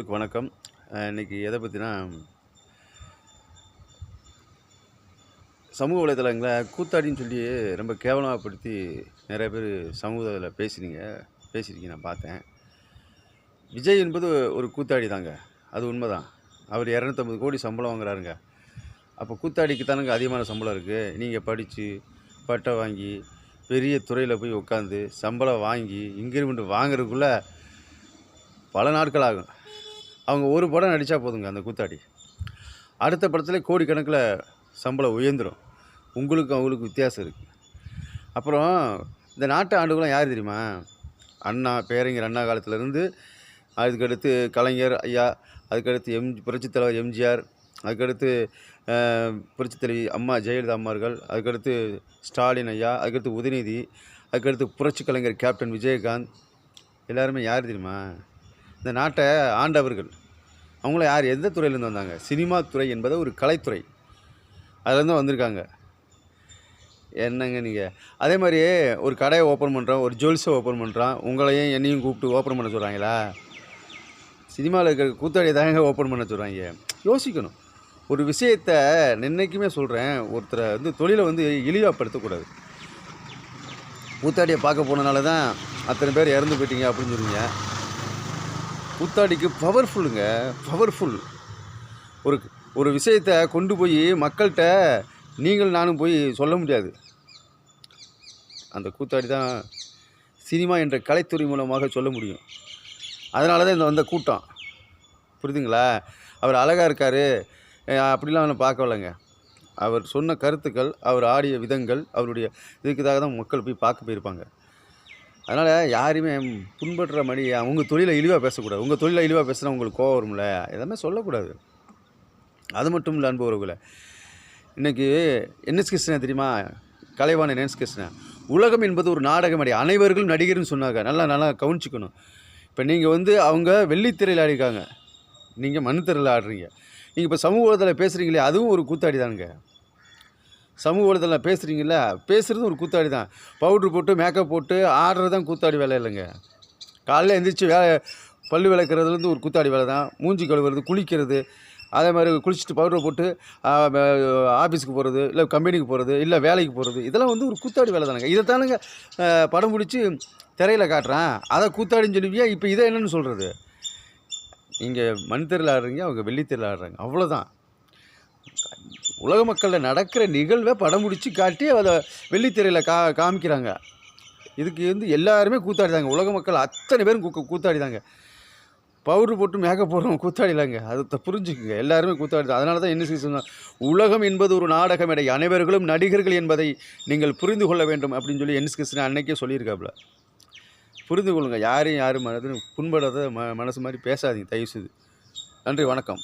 அன்பர்களுக்கு வணக்கம். இன்றைக்கி இன்னைக்கு எதை பற்றினா சமூக வலைதளங்களில் கூத்தாடின்னு சொல்லி ரொம்ப கேவலமாகப்படுத்தி நிறைய பேர் சமூகத்தில் பேசுனீங்க. பேசியிருக்கீங்க நான் பார்த்தேன். விஜய் என்பது ஒரு கூத்தாடி தாங்க அது உண்மைதான். அவர் இரநூத்தம்பது கோடி சம்பளம் வாங்குறாருங்க. அப்போ கூத்தாடிக்கு தானுங்க அதிகமான சம்பளம் இருக்குது நீங்கள் படித்து பட்டை வாங்கி பெரிய துறையில் போய் உட்காந்து சம்பளம் வாங்கி இன்க்ரிமெண்ட் வாங்குறதுக்குள்ளே பல நாட்கள் ஆகும். அவங்க ஒரு படம் நடித்தா போதுங்க அந்த கூத்தாடி. அடுத்த படத்தில் கோடிக்கணக்கில் சம்பளம் உயர்ந்துடும் உங்களுக்கும் அவங்களுக்கும் வித்தியாசம் இருக்குது அப்புறம் இந்த நாட்டு ஆண்டுகளும் யார் தெரியுமா? அண்ணா பேரறிஞர் அண்ணா காலத்துலேருந்து அதுக்கடுத்து கலைஞர் ஐயா அதுக்கடுத்து எம் புரட்சித் தலைவர் எம்ஜிஆர் அதுக்கடுத்து அஹ், புரட்சித் தலைவி அம்மா ஜெயலலிதா அம்மார்கள் அதுக்கடுத்து ஸ்டாலின் ஐயா அதுக்கடுத்து உதயநிதி அதுக்கடுத்து புரட்சி கலைஞர் கேப்டன் விஜயகாந்த். எல்லாருமே யார் தெரியுமா? இந்த நாட்டை ஆண்டவர்கள். அவங்கள யார் எந்த துறையிலேருந்து வந்தாங்க? சினிமா துறை என்பது ஒரு கலைத்துறை. அதுலேருந்து வந்திருக்காங்க. என்னங்க நீங்கள் அதே மாதிரி ஒரு கடையை ஓப்பன் பண்ணுறோம் ஒரு ஜுவல்ஸை ஓப்பன் பண்ணுறோம் உங்களையும் என்னையும் கூப்பிட்டு ஓப்பன் பண்ண சொல்கிறாங்களா சினிமாவில் இருக்கிற கூத்தாடியை தாங்க ஓப்பன் பண்ண சொல்கிறாங்க யோசிக்கணும். ஒரு விஷயத்தை நின்னைக்குமே சொல்கிறேன் ஒருத்தரை வந்து தொழிலை வந்து இழிவாப்படுத்தக்கூடாது. கூத்தாடியை பார்க்க போனனால தான் அத்தனை பேர் இறந்து போயிட்டீங்க அப்படின்னு சொல்லுவீங்க கூத்தாடிக்கு பவர்ஃபுல்லுங்க பவர்ஃபுல் ஒரு ஒரு விஷயத்தை கொண்டு போய் மக்கள்கிட்ட நீங்கள் நானும் போய் சொல்ல முடியாது. அந்த கூத்தாடி தான் சினிமா என்ற கலைத்துறை மூலமாக சொல்ல முடியும். அதனால தான் இந்த வந்த கூட்டம். புரியுதுங்களா? அவர் அழகாக இருக்கார். அப்படிலாம் அவனை பார்க்கவில்லைங்க. அவர் சொன்ன கருத்துக்கள் அவர் ஆடிய விதங்கள் அவருடைய இதுக்குதாக தான் மக்கள் போய் பார்க்க போயிருப்பாங்க. அதனால் யாரையுமே புண்படுற மாதிரி அவங்க தொழிலை இழிவாக பேசக்கூடாது. உங்கள் தொழிலை இழிவாக பேசுனா உங்களுக்கு கோவம் வரும்ல? எதுவுமே சொல்லக்கூடாது. அது மட்டும் இல்லை அன்பு உறவுகளை. இன்றைக்கி என்எஸ் கிருஷ்ணன் தெரியுமா? கலைவான என்எஸ் கிருஷ்ணன் உலகம் என்பது ஒரு நாடகம் அடி அனைவர்களும் நடிகர்னு சொன்னாங்க. நல்லா நல்லா கவனிச்சுக்கணும். இப்போ நீங்கள் வந்து அவங்க வெள்ளித்திரையில் ஆடிருக்காங்க. நீங்கள் மண்ணித்திரையில் ஆடுறீங்க. நீங்கள் இப்போ சமூக பேசுகிறீங்களே அதுவும் ஒரு கூத்தாடி தானுங்க. சமூக வலைதளம் பேசுகிறீங்கள பேசுகிறதும் ஒரு கூத்தாடி தான். பவுட்ரு போட்டு மேக்கப் போட்டு ஆடுறது தான் கூத்தாடி வேலை இல்லைங்க. காலையில் எழுந்திரிச்சு வே பல்லு விளக்குறதுலேருந்து ஒரு கூத்தாடி வேலை தான். மூஞ்சி கழுவுறது குளிக்கிறது அதே மாதிரி குளிச்சுட்டு பவுடர் போட்டு ஆஃபீஸுக்கு போகிறது இல்லை கம்பெனிக்கு போகிறது இல்லை வேலைக்கு போகிறது இதெல்லாம் வந்து ஒரு கூத்தாடி வேலை தானுங்க. இதை தானுங்க படம் பிடிச்சி திரையில் காட்டுறான். அதை கூத்தாடின்னு சொல்லுவியா? இப்போ இதை என்னென்னு சொல்கிறது நீங்கள் மண் தெருவில் ஆடுறீங்க அவங்க வெள்ளித்தெருவில் ஆடுறாங்க. அவ்வளோதான் உலக மக்களில் நடக்கிற நிகழ்வை படம் பிடிச்சி காட்டி அதை வெள்ளித்திரையில் கா காமிக்கிறாங்க. இதுக்கு வந்து எல்லாருமே கூத்தாடிதாங்க. உலக மக்கள் அத்தனை பேரும் கூ கூத்தாடிதாங்க. பவுடர் போட்டு மேக்கப் போடுறவங்க கூத்தாடிலாங்க. அதை புரிஞ்சுக்குங்க. எல்லாருமே கூத்தாடி அதனால தான் என்ன சொன்னால் உலகம் என்பது ஒரு நாடகம் எடை அனைவர்களும் நடிகர்கள் என்பதை நீங்கள் புரிந்து கொள்ள வேண்டும் அப்படின்னு சொல்லி என்எஸ் கிருஷ்ணன் அன்னைக்கே சொல்லியிருக்காப்புல. புரிந்து கொள்ளுங்கள் யாரையும் யாரும் மனதிலும் புண்படாத ம மனசு மாதிரி பேசாதீங்க. தயவு செய்து நன்றி. வணக்கம்.